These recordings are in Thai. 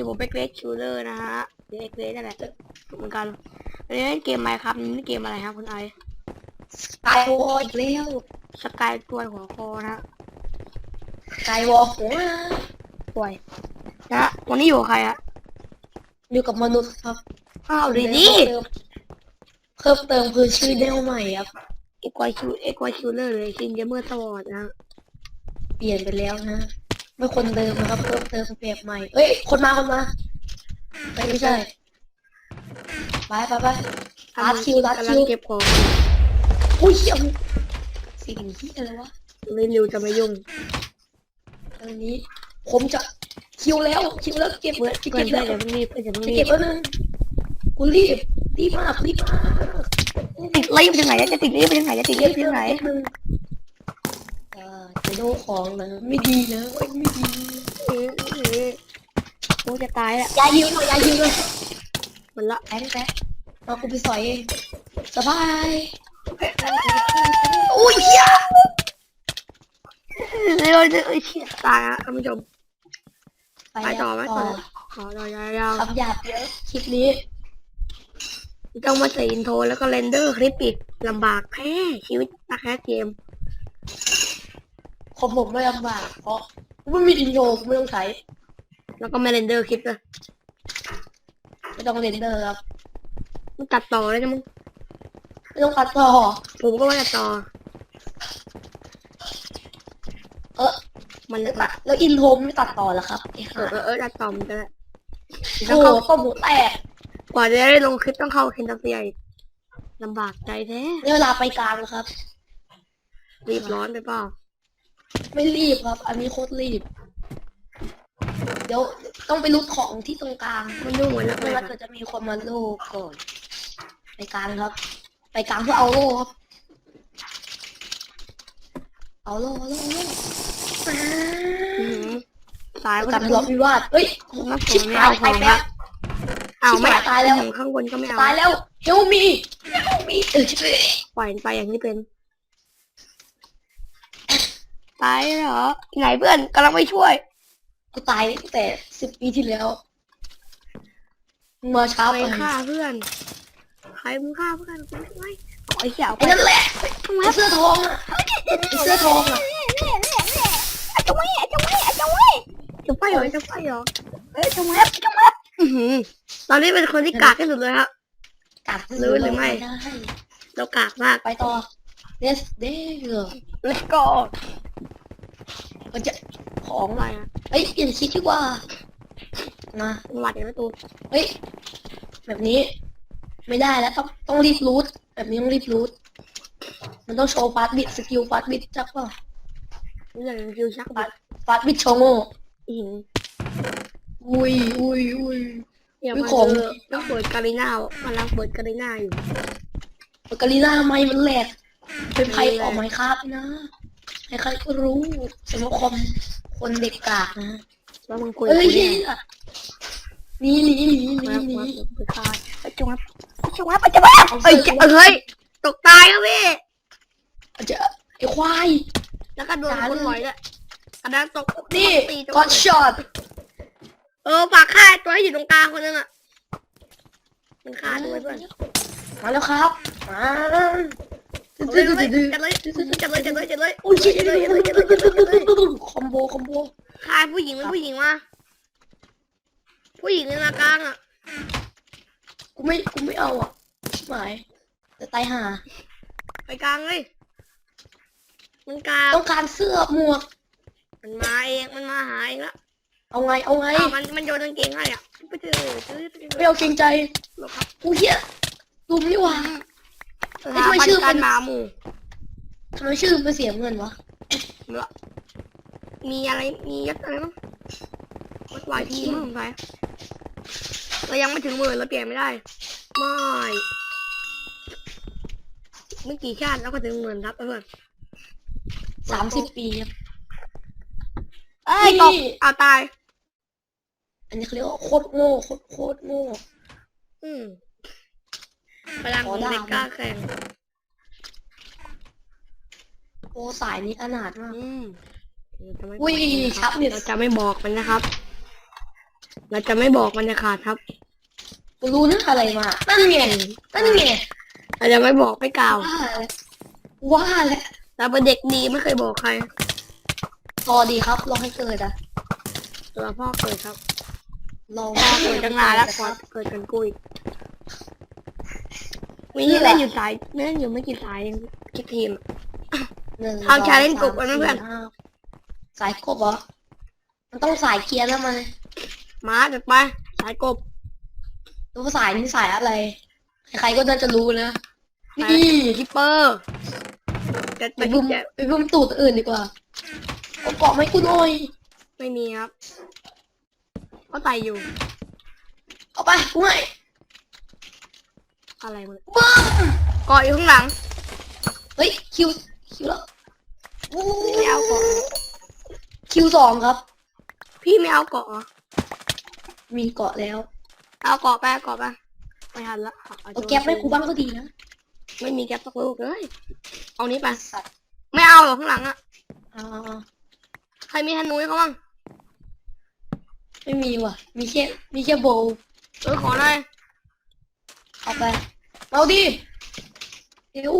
อยู่กับเบเกรสชูเลอร์นะฮะเบเกรสนั่นแหละเหมือนกันวันนี้เล่นเกมอะไรครับนี่เกมอะไรครับคุณไอสกายวอลอีกแล้วสกายตัวหัวคอนะฮะสกายวอลหัวป่วยนะฮะวันนี้อยู่กับใครอะอยู่กับมนุษย์ครับอ้าวดีดีเพิ่มเติมคือชื่อเดลใหม่ครับเอกวายชูเอกวายชูเลอร์เลยคิงเกมเมอร์ตลอดนะฮะเปลี่ยนไปแล้วนะ ไม่คนเดิมนะครับเพิ่มเติมแบบใหม่เอ้ย คนมาคนมาเอ้ยไม่ใช่ ไปไปไปรัดคิวรัดคิวกำลังเก็บของอุ้ยเหี้ยสิ่งที่อะไรวะไม่ริวจะไม่ยุ่งอันนี้ ผมจะคิวแล้วคิวแล้วเก็บเพื่อนจะเพื่อเก็นบเพื่แล้อนวอย่าเพิ่งรีบเพื่อนอย่าเพิ่งจะรีเก็บบแล้วนึงกูรีบรีบมากรีบมากติดรีบไปทางไหนจะติดรีบไปทางไหนจะติดรีบไปทางไหนเอ อจะดูของนะไม่ดีนะเอ้ยไม่ดีเออเออโอ้จะตายละยายิวหน่อยยายิวหน่อยมันละแป๊บแป๊บมากูไปสอยเองสบายอุ้ยเหี้ยเร็วๆเอ้ยเชี่ยตายละท่านผู้ชมไปไปต่อไหมต่อ ขอรอยาวคำหยาบเยอะคลิปนี้ ๆต้องมาใส่อินโทรแล้วก็เรนเดอร์คลิปอีกลำบากแค่ชีวิตนักแคสเกม ของผมไม่ลำบากเพราะไม่มีอินโทรกูไม่ต้องใช้ แล้วก็ไม่เรนเดอร์คลิปเลยไม่ต้องเรนเดอร์ครับมันตัดต่อเลยนะมึงไม่ต้องตัดต่อผมก็ว่าตัดต่อ เออมันแล้วตัดแล้วอินโทรไม่ตัดต่อแล้วครับไอ้เอห่าอเออเออตัดต่อมันก็ได้โอ้โหข้อมูลแตกกว่าจะได้ลงคลิปต้องเข้าเคนตัสเซียอีกลำบากใจแท้นี่เวลาไปกลางนะครับ รีบร้อนไปเปล่า ไม่รีบครับ อันนี้โคตรรีบ เดี๋ยวต้องไปรูดของที่ตรงกลางมันดูเหมือนนักไม่เลว่าจะมีคนมาโลกก่อน ไปกลางครับ ไปกลางเพื่อเอาโล่ครับ เอาโล่เอาโล่เอาโล่อ่า สายไปก็กลาจะงทะเลาะวิวาทเฮ้ยมาผชิบมไม่หายเอาขตาอยงแล้ละว เอาไม่ชิบหายตายแล้วถึงข้างบนก็ไม่เอาตายแล้ว เฮลมี เฮลมีเออชิบหายปล่อยมันไปอย่างที่เป็น ตายเหรอไหนเพื่อนกำลังไปช่วย กูตายตั้งแต่สิบปีที่แล้วมึงมาช้าไปไปฆ่าเพื่อน ใครมึงฆ่าเพื่อนกูไม่เอาไอ้เหี้ยเอาไปไอ้นั่นแหละทำไมไอ้เสื้อทองอะไอ้เสื้อทองอะจะไม่จะไม่จะไม่จะไปเหรอจะไปเหรอเอ้ยจะไม่จะไม่อื้อหือตอนนี้เป็นคนที่กากที่สุดเลยครับ กัดรู้หรือไม่ได้เรากากมาก ไปต่อเดสเดอร์ let's go มันจะของอะไรอะเฮ้ยเปลี่ยนคิดดีกว่ามาหวัดอย่างประตูเฮ้ยแบบนี้ ไม่ได้แล้วต้องต้องรีบรูทแบบนี้ต้องรีบรูทมันต้องโชว์ฟาสบิดสกิลฟาสบิดจักเปล่านี่อย่างฟิวชักบัตรฟาสบิดโชว์โง่อีหิงอุ้ยอุ้ยอุ้ยเดี๋ยวมีมันของเจอต้องเปิดการีน่ากำลังเปิดการีน่าอยู่ปากกาลีน่าไม่มันแหลกเป็นภัยไม่แหลกออกไม้คาบนะ ใครๆก็รู้สมมติคอมคนเด็กกากนะแล้วมันคุยเอ้ยกูเหี้เนี่ยยหนีหนีหนีหนีมาหนี มาไปฆ่าไอ้จงวับไอ้จงวับไอ้จงวับเอ้ยจะเฮ้ยตกตายแล้วพี่อาจจะไอ้ควาย แล้วก็โดนคนหลอยด้วยอันนั้นตกนี่ตีตัวก็ช็อตเออฝากฆ่าไอ้ตัวที่อยู่ตรงกลางคนนึงอะมันฆ่าด้วยเพื่อนมาแล้วครับมา เอาเลยเอาเลยจัดเลยจัดเลยจัดเลยจัดเลยอุ้ยจัดเลยจัดเลยจัดเลยจัดเลยเลยคอมโบคอมโบฆ่าผู้หญิงเป็นผู้หญิงวะผู้หญิงในมากลางอะกูไม่กูไม่เอาอะชิบหายจะตายห่าไปกลางเลยมันกลางต้องการเสื้อหมวก มันมาเองมันมาหาเองละเอาไงเอาไงอ้าวมันมันโยนกางเกงให้อะไปเจอไม่เอาเกงใจหรอกครับกูเหี้ยตุมนี่หว่า สถาบันการหมาหมู่ทำไมชื่อมันเสียเงินวะมีอะไรมียศอะไรบ้างวัดวายทีมั้งไปเรายังไม่ถึงหมื่นเราเปลี่ยนไม่ได้ไม่ไม่กี่ชาติแล้วก็ถึงหมื่นครับเพื่อนสามสิบปีครับเอ้ยตกเอาตาย อันนี้เขาเรียกว่าโคตรโง่โคตรโคตรโง่อืม พลังของเด็กกล้าแข่งโอ้สายนี้อนาถมาก อืมเราจะไม่อุ้ยชับเนี่ย เราจะไม่บอกมันนะครับ เราจะไม่บอกมันจะขาดครับ กูรู้นะอะไรมา นั่นไงนั่นไงเราจะไม่บอกไม่กล่าวว่าแล้วว่าแล้วเราเป็นเด็กดีไม่เคยบอกใครพอดีครับลองให้เกิดอะตัวพ่อเกิดครับลองพ่อเกิดตั้งนานแล้วกว่าเกิดกันกุย มีที่เล่นอยู่สายเล่นอยู่ไม่กี่สายเองกี่ทีม หนึ่งเอา challenge กบกันนะเพื่อนสงสามสี่ห้าสายกบเหรอ มันต้องสายเกียร์แล้วมันมาจัดไปสายกบ รู้ว่าสายนี้สายอะไร ใครๆก็น่าจะรู้นะสายนี่คิปเปอร์จัดไปไปบุ้มแจกไปบุ้มตูดตัวอื่นดีกว่าเอาเกาะไหมกูหน่อย ไม่มีครับก็ใส่อยู่เอาไปกูให้ อะไรมึงบ้าเกาะอยู่ข้างหลัง เฮ้ยคิวคิวแล้วอู้ไม่เอาเกาะคิวสองครับ พี่ไม่เอาเกาะเหรอมีเกาะแล้ว เอาเกาะไปเอาเกาะไปไม่ทันละเอาแก๊ปให้กูบ้างก็ดีนะไม่มีแก๊ปสักลูกเลย เอานี้ไปสัตว์ไม่เอาหรอกข้างหลังอะเอาใครมีธนูให้เขาบ้างไม่มีว่ะ มีแค่มีแค่โบว์เออขอหน่อย เอาไปเอาดิเดี๋ยว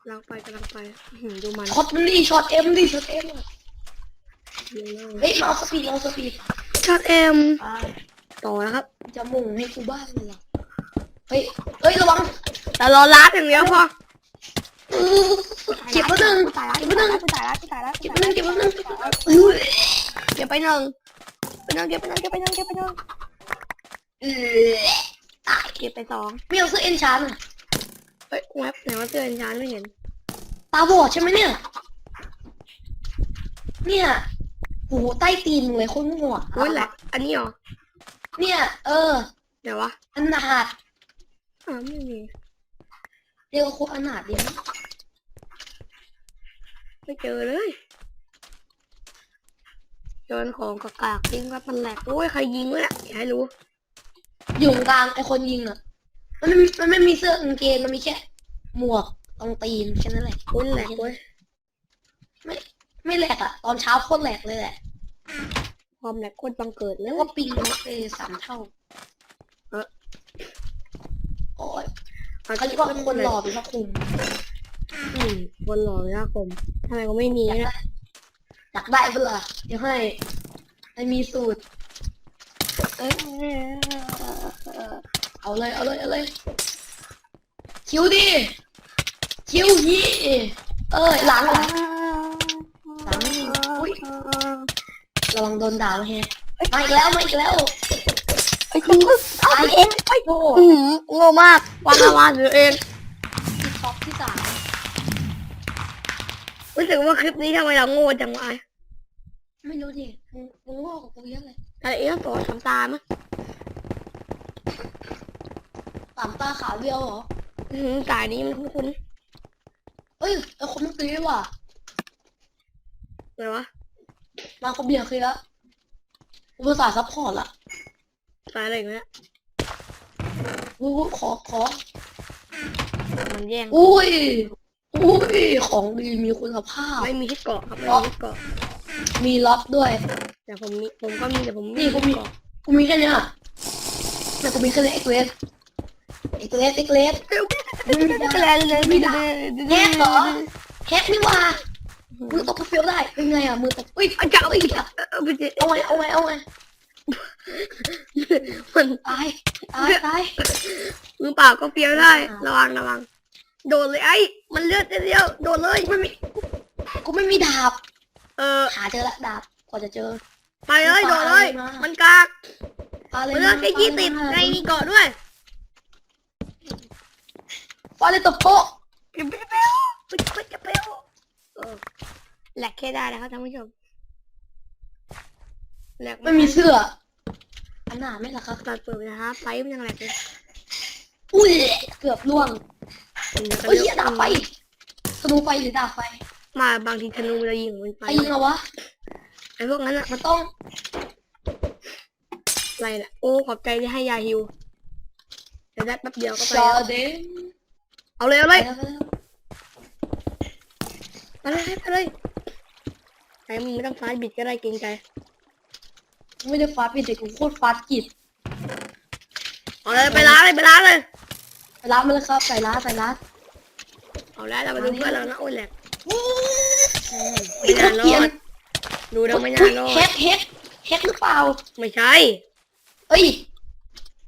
กำลังไปกำลังไปอื้อหือดูมันช็อตมันดิช็อตเอ็มดิช็อตเอ็มเยอะมากเฮ้ยมาเอาสปีดเอาสปีดช็อตเอ็มไปต่อแล้วครับจะมุ่งให้กูบ้างเลยเหรอเฮ้ยเฮ้ยระวังแต่รอลาดอย่างเดียวพอเออเก็บมาหนึ่งตายแล้วเก็บมาหนึ่งตายแล้วตายแล้วเก็บมาหนึ่งเก็บมาหนึ่งเฮ้ยเก็บไปหนึ่งไปหนึ่งเก็บไปหนึ่งเก็บไปหนึ่งเก็บไปหนึ่งเออ ตายเก็บไปสองไม่เอาเสื้อเอ็นชานอะเฮ้ยแวบไหนว่าเตือนชานไม่เห็นตาบอดใช่ไหมเนี่ย เนี่ยโหใต้ตีนมึงเลยโคนหัวโอ้ยแหละ อันนี้เหรอ เนี่ย เออ เดี๋ยววะอนาถอ่าไม่มีเรียกว่าโคตรอนาถดีนะไม่เจอเลยโยนของกากๆทิ้งว่ามันแหลกโอ้ยใครยิงวะเนี่ยอย่าให้รู้ อยู่ตรงกลางไอคนยิงอะ มันไม่มีมันไม่มีเสื้อกางเกงมันมีแค่ หมวกตรงตีนแค่นั้นแหละโอ้ยแหลกเว้ยไม่แหลกอะ ตอนเช้าโคตรแหลกเลยแหละความแหลกโคตรบังเกิดเลแล้ยวก็ปิงลดไปสามเท่าเออโอ้ยเขาเรียกว่าคนหล่อเป็นพระคุมอืมคนหล่อเลยนะผมทำไมก็ไม่มีอยากนะได้อยากได้เปล่าเดี๋ยวให้ให้มีสูตร เอ้ยเอ เอาเลยเอาเลยเอาเลยคิวดิคิวยี่เอ้ยหลังหลังหลังอุ๊ยระวังโดนด่ามาแฮะมาอีกแล้วมาอีกแล้วไอ้คุณเอาไปเองไอ้โง่โง่มากวางอาวาหรือเองที่ท็อปที่สามรู้สึกว่าคลิปนี้ทำไมเราโง่จังวะไม่รู้ดิมึงโง่กว่ากูเยอะเลยอะไรเอ๊ะต่อทำตามั้ยามตาขาวเดียวเหรออืมสายนี้มันคุ้นเอ้ยไอ้คนเมื่อกี้ว่ะๆเลยวะมาคนเบียร์คือละกูภาษาซัพพอร์ตละสายอะไรอย่างเงี้ยกูขอขอมันแย่ง อุ้ยอุ้ยของดีมีคุณภาพ ไม่มีที่เกาะครับไม่มีที่เกาะมีล็อตด้วย แต่ผมมีผมก็มีแต่ผมนี่กูมีเกาะกูมีแค่เนี้ยแต่กูมีแค่เนี้ยเอ็กเลสเอ็กเลสเอ็กเลสไม่เป็นไรเลยไม่ได้แฮกเหรอแฮกนี่ว่ามือตกเฟี้ยวได้เป็นไงอะมือตกอุ้ยอาจารย์เอาอีกอะเอาไปเจเอาไงเอาไงเอาไงมันตายตายตายมือเปล่าก็เฟี้ยวได้ระวังระวัง โดนเลยไอ้ มันเลือดเดียวโดนเลยไม่มีกูไม่มีดาบ เออหาเจอละดาบกว่าจะเจอ ไปเลยโดนเลยมามันกากปาเลยมันเลือดแค่ยี่สิบในมีเกาะด้วย ปาเลยตบโปะเปรี้ยวเปรี้ยวเปรี้ยวเปรี้ยวเออแหลกแค่ได้นะครับท่านผู้ชมแหลกไม่มีเสื้ออันหนาไหมล่ะครับตัดเปิดนะฮะไฟมันยังแหลกเลยอุ้ยเกือบล่วงมันจะเฮ้ยเหี้ยดาบไฟธนูไฟหรือดาบไฟ มาบางทีธนูเรายิงมันไปใครยิงเอาวะไอ้พวกนั้นอะมันต้องอะไรล่ะโอ้ขอบใจที่ให้ยาฮิวเดี๋ยวได้แป๊บเดียวก็ไปจอแล้ว เดนเอาเลยเอาไปเลยแล้วไปแล้วไปเลยไปเลยไอ้มึงไม่ต้องซ้ายบิดก็ได้เกรงใจไม่ได้ฟาดผิดแต่กูโคตรฟาดจิตเอาเลยไปร้านเลยไปร้านเลยไปร้านมาเลยครับใส่ร้านใส่ร้านเอาแล้วเราไปดูเพื่อนเรานะโอ้ยแหลกไม่น่ารอดดูเราไม่น่าอุ๊ยรอแฮดกแฮกแฮกหรือเปล่า ไม่ใช่ เอ้ย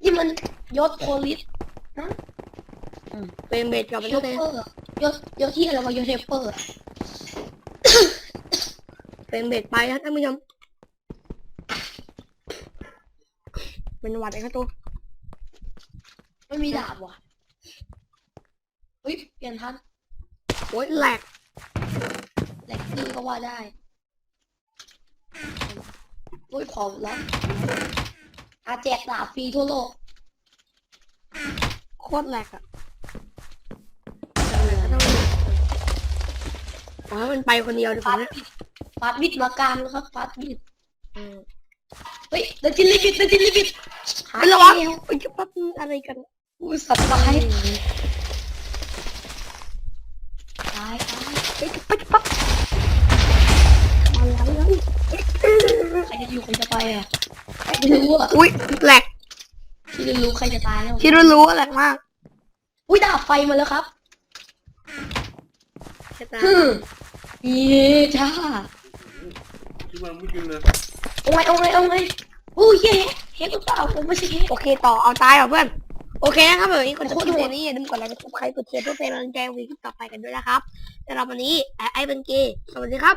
นี่มันยศโพลิสนะ เป็นเบสกับเป็นยตัศวเองเปอร์ยศยศที่อะไรวะยศเทปเปอร์อะเป็นเบสไปนะท่านผู้ชมเป็นหวัดไอ้ข้าตัวไม่มีดาบว่ะเฮ้ยเปลี่ยนทันโอ้ยแหลกแหลกนี่ก็ว่าได้โอ้ยผอมแล้วอาแจกดาบฟรีทั่วโลกโคตรแหลกอะ ขอให้มันไปคนเดียวดีกฟาว่าดนะบิดฟาดบิดมากลางนะครับฟาดบิดอืมเฮ้ยเดจิลิบิดเดจิลิบิดหาไประวังเอวโอ้ยจะปั๊บอะไรกันอุ้ยสัตว์ตายตายตายเฮ้ยจะปั๊บจะปั๊บอะไรแล้วใครจะอยู่ใครจะไปอะไม่รู้อะอุ้ยแหลกที่รู้ใครจะตายแล้วที่รู้รู้ว่าแหลกมากอุ้ยดาบไฟมาแล้วครับ ใช่ตาฮึมเย้จ้าคิดว่าไม่กินเลยเอาไงเอาไงเอาไงอุ้ยเฮ้เฮ้หรือเปล่าผมไม่ใช่เฮ้โอเคต่อเอาตายเหรอเพื่อนโอเคนะครับแบบนี้คนจะพูดในนี้อย่าลืมกดไลค์กดซับสไครต์กดแชร์เพื่อเป็นกำลังใจวีคลิปต่อไปกันด้วยนะครับสำหรับวันนี้ไอ้ไอ้เป็นเกย์สวัสดีครับ